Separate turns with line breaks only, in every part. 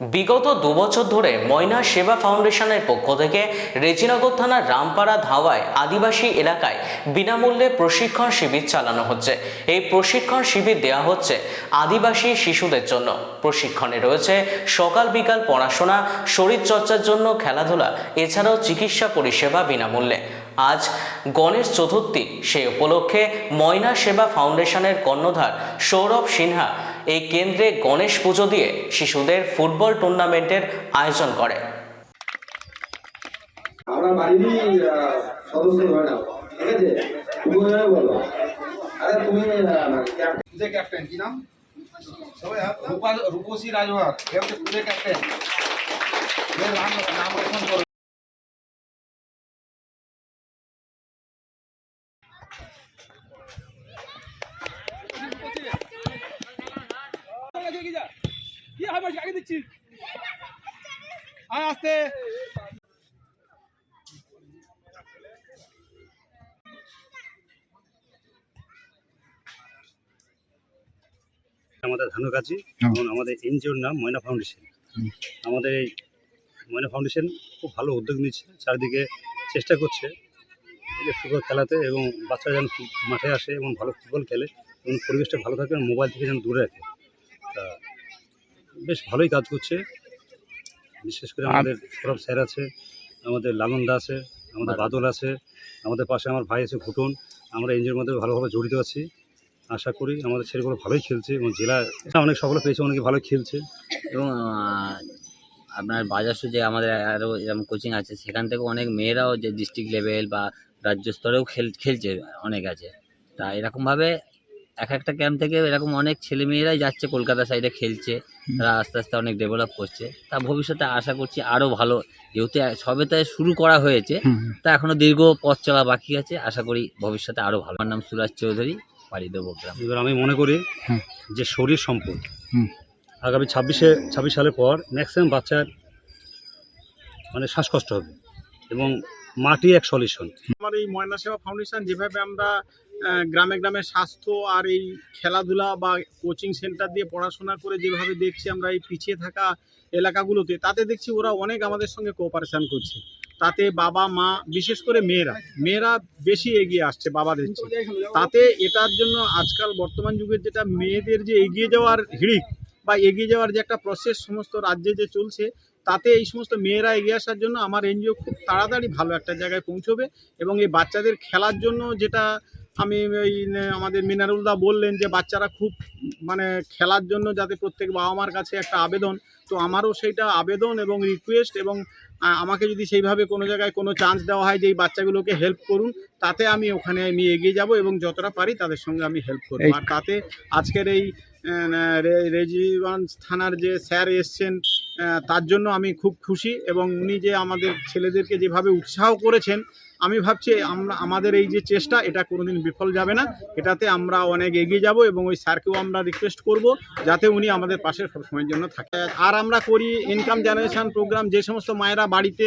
বিগত দুবছর ধরে ময়না সেবা ফাউন্ডেশনের পক্ষ থেকে রেজিনগর থানার রামপাড়া ধাওয়ায় আদিবাসী এলাকায় বিনামূল্যে প্রশিক্ষণ শিবির চালানো হচ্ছে। এই প্রশিক্ষণ শিবির দেওয়া হচ্ছে আদিবাসী শিশুদের জন্য। প্রশিক্ষণে রয়েছে সকাল বিকাল পড়াশোনা, শরীরচর্চার জন্য খেলাধুলা, এছাড়াও চিকিৎসা পরিষেবা বিনামূল্যে। আজ গণেশ চতুর্থী সেই উপলক্ষে ময়না সেবা ফাউন্ডেশনের কর্ণধার সৌরভ সিনহা এই কেন্দ্রে গণেশ পুজো দিয়ে শিশুদের ফুটবল টুর্নামেন্টের আয়োজন করে।
আমরা বাড়িরই আহ, সদস্য ধরে নাও। ঠিক আছে? তুমি ওইভাবে বলো। আরে তুমি ক্যাপ্টেন
কি নাম? রূপা রূপসী রাজওয়ার এ হচ্ছে ক্যাপ্টেন এর নাম নাম রোশন করবে আস্তে।
আমাদের ধানুকাছি এবং আমাদের এনজিওর নাম ময়না ফাউন্ডেশন। আমাদের এই ময়না ফাউন্ডেশন খুব ভালো উদ্যোগ নিচ্ছে চারিদিকে চেষ্টা করছে। ফুটবল খেলাতে এবং বাচ্চারা যেন মাঠে আসে এবং ভালো ফুটবল খেলে এবং পরিবেশটা ভালো থাকে এবং মোবাইল থেকে যেন দূরে রাখে। তা বেশ ভালোই কাজ করছে। বিশেষ করে আমাদের সৌরভ স্যার আছে আমাদের লালন দা আছে আমাদের বাদল আছে আমাদের পাশে আমার ভাই আছে ঘুটন। আমরা এনজিওর মধ্যে ভালোভাবে জড়িত আছি। আশা করি আমাদের ছেলেগুলো ভালোই খেলছে এবং জেলা অনেক সফলতা পেয়েছে অনেকে ভালো খেলছে।
এবং আপনার বাজাসু যে আমাদের আরও এরকম কোচিং আছে সেখান থেকে অনেক মেয়েরাও যে ডিস্ট্রিক্ট লেভেল বা রাজ্য স্তরেও খেল খেলছে অনেক আছে। তা এরকমভাবে এক একটা ক্যাম্প থেকে এরকম অনেক ছেলে মেয়েরাই যাচ্ছে কলকাতা সাইডে খেলছে তারা আস্তে আস্তে অনেক ডেভেলপ করছে। তা ভবিষ্যতে আশা করছি আরও ভালো যেহেতু সবে তাই শুরু করা হয়েছে তা এখনও দীর্ঘ পথ চলা বাকি আছে। আশা করি ভবিষ্যতে আরও ভালো। আমার নাম সুরাজ চৌধুরী বাড়ি দেবগ্রাম
এবার আমি মনে করি যে শরীর সম্পদ। আগামী ছাব্বিশে ছাব্বিশ সালের পর ম্যাক্সিমাম বাচ্চার মানে শ্বাসকষ্ট হবে এবং মাটি এক সলিউশন
আমার এই ময়না সেবা ফাউন্ডেশন যেভাবে আমরা গ্রামে গ্রামে স্বাস্থ্য আর এই খেলাধুলা বা কোচিং সেন্টার দিয়ে পড়াশোনা করে যেভাবে দেখছি আমরা এই পিছিয়ে থাকা এলাকাগুলোতে, তাতে দেখছি ওরা অনেক আমাদের সঙ্গে কোঅপারেশন করছে। তাতে বাবা, মা, বিশেষ করে মেয়েরা মেয়েরা বেশি এগিয়ে আসছে বাবাদের তাতে এটার জন্য আজকাল বর্তমান যুগের যেটা মেয়েদের যে এগিয়ে যাওয়ার হিড়িক বা এগিয়ে যাওয়ার যে একটা প্রসেস সমস্ত রাজ্যে যে চলছে, তাতে এই সমস্ত মেয়েরা এগিয়ে আসার জন্য আমার এনজিও খুব তাড়াতাড়ি ভালো একটা জায়গায় পৌঁছবে এবং এই বাচ্চাদের খেলার জন্য যেটা আমি ওই আমাদের মিনারুলদা বললেন যে বাচ্চারা খুব মানে খেলার জন্য যাতে প্রত্যেক বাবা মার কাছে একটা আবেদন তো আমারও সেইটা আবেদন এবং রিকোয়েস্ট এবং আমাকে যদি সেইভাবে কোনো জায়গায় কোনো চান্স দেওয়া হয় যে এই বাচ্চাগুলোকে হেল্প করুন তাতে আমি ওখানে আমি এগিয়ে যাব এবং যতটা পারি তাদের সঙ্গে আমি হেল্প করব। আর তাতে আজকের এই রেজিগঞ্জ থানার যে স্যার এসছেন তার জন্য আমি খুব খুশি এবং উনি যে আমাদের ছেলেদেরকে যেভাবে উৎসাহ করেছেন আমি ভাবছি আমরা, আমাদের এই যে চেষ্টা, এটা কোনোদিন বিফল যাবে না। এটাতে আমরা অনেক এগিয়ে যাব এবং ওই স্যারকেও আমরা রিকোয়েস্ট করব যাতে উনি আমাদের পাশে সবসময়ের জন্য থাকে। আর আমরা করি ইনকাম জেনারেশন প্রোগ্রাম যে সমস্ত মায়েরা বাড়িতে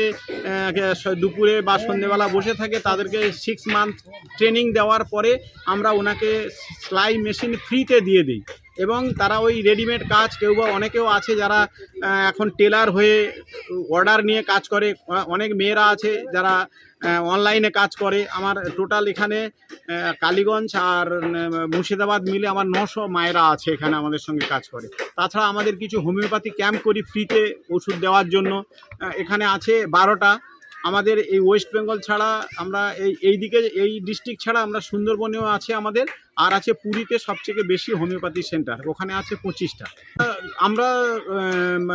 দুপুরে বা সন্ধেবেলা বসে থাকে, তাদেরকে সিক্স মান্থ ট্রেনিং দেওয়ার পরে আমরা ওনাকে সেলাই মেশিন ফ্রিতে দিয়ে দিই। এবং তারা ওই রেডিমেড কাজ, কেউ বা অনেকেও আছে যারা এখন টেলার হয়ে অর্ডার নিয়ে কাজ করে। অনেক মেয়েরা আছে যারা অনলাইনে কাজ করে। আমার টোটাল এখানে কালীগঞ্জ আর মুর্শিদাবাদ মিলে আমার নশো মায়েরা আছে এখানে আমাদের সঙ্গে কাজ করে। তাছাড়া আমাদের কিছু হোমিওপ্যাথি ক্যাম্প করি ফ্রিতে ওষুধ দেওয়ার জন্য। এখানে আছে বারোটা। আমাদের এই ওয়েস্ট বেঙ্গল ছাড়া আমরা এই এই দিকে এই ডিস্ট্রিক্ট ছাড়া আমরা সুন্দরবনেও আছে আমাদের আর আছে পুরীতে সবথেকে বেশি হোমিওপ্যাথি সেন্টার ওখানে আছে পঁচিশটা। আমরা আম,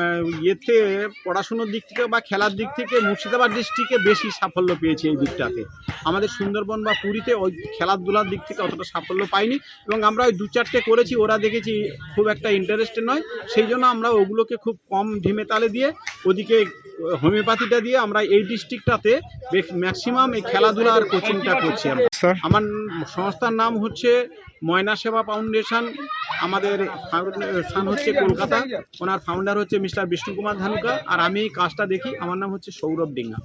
ইয়েতে পড়াশুনোর দিক থেকে বা খেলার দিক থেকে মুর্শিদাবাদ ডিস্ট্রিক্টে বেশি সাফল্য পেয়েছি এই দিকটাতে। আমাদের সুন্দরবন বা পুরীতে ওই খেলাধুলার দিক থেকে অতটা সাফল্য পাইনি এবং আমরা ওই দু চারটে করেছি ওরা দেখেছি খুব একটা ইন্টারেস্টেড নয় সেই জন্য আমরা ওগুলোকে খুব কম ঢিমে তালে দিয়ে ওদিকে হোমিওপ্যাথিটা দিয়ে আমরা এই ডিস্ট্রিক্টটাতে ম্যাক্সিমাম এই খেলাধুলা আর কোচিংটা করছি আমার। সংস্থার নাম হচ্ছে ময়না সেবা ফাউন্ডেশন। আমাদের স্থান হচ্ছে কলকাতা। ওনার ফাউন্ডার হচ্ছে মিস্টার বিষ্ণু কুমার ধানুকা। আর আমি এই কাজটা দেখি আমার নাম হচ্ছে সৌরভ ডিঙ্গা।